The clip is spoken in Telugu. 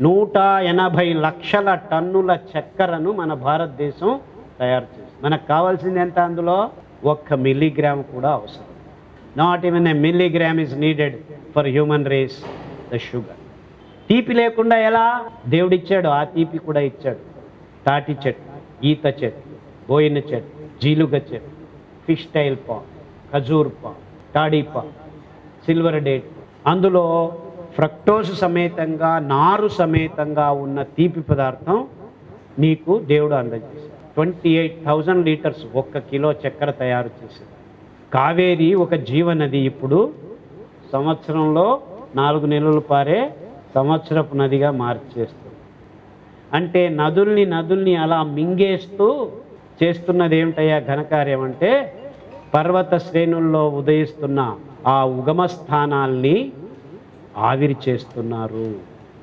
నూట ఎనభై లక్షల టన్నుల చక్కెరను మన భారతదేశం తయారు చేస్తుంది మనకు కావాల్సింది ఎంత అందులో? ఒక్క మిల్లీగ్రామ్ కూడా అవసరం. Not even a milligram is needed for human race the sugar తీపి లేకుండా ఎలా? దేవుడిచ్చాడు ఆ తీపి కూడా ఇచ్చాడు. తాటి చెట్టు ఈత చెట్టు బోయిన చెట్టు జీలుగ చెట్టు fish tile palm ఖజూర్ palm toddy palm silver date అందులో ఫ్రక్టోస్ సమేతంగా నారు సమేతంగా ఉన్న తీపి పదార్థం నీకు దేవుడు అందజేశాడు. ట్వంటీ ఎయిట్ థౌజండ్ లీటర్స్ ఒక్క కిలో చక్కెర తయారు చేశాడు. కావేరి ఒక జీవనది ఇప్పుడు సంవత్సరంలో నాలుగు నెలలు పారే సంవత్సరపు నదిగా మార్చేస్తుంది. అంటే నదుల్ని నదుల్ని అలా మింగేస్తూ చేస్తున్నది ఏమిటయ్యా ఘనకార్యం అంటే పర్వత శ్రేణుల్లో ఉదయిస్తున్న ఆ ఉగమ స్థానాల్ని ఆవిరి చేస్తున్నారు.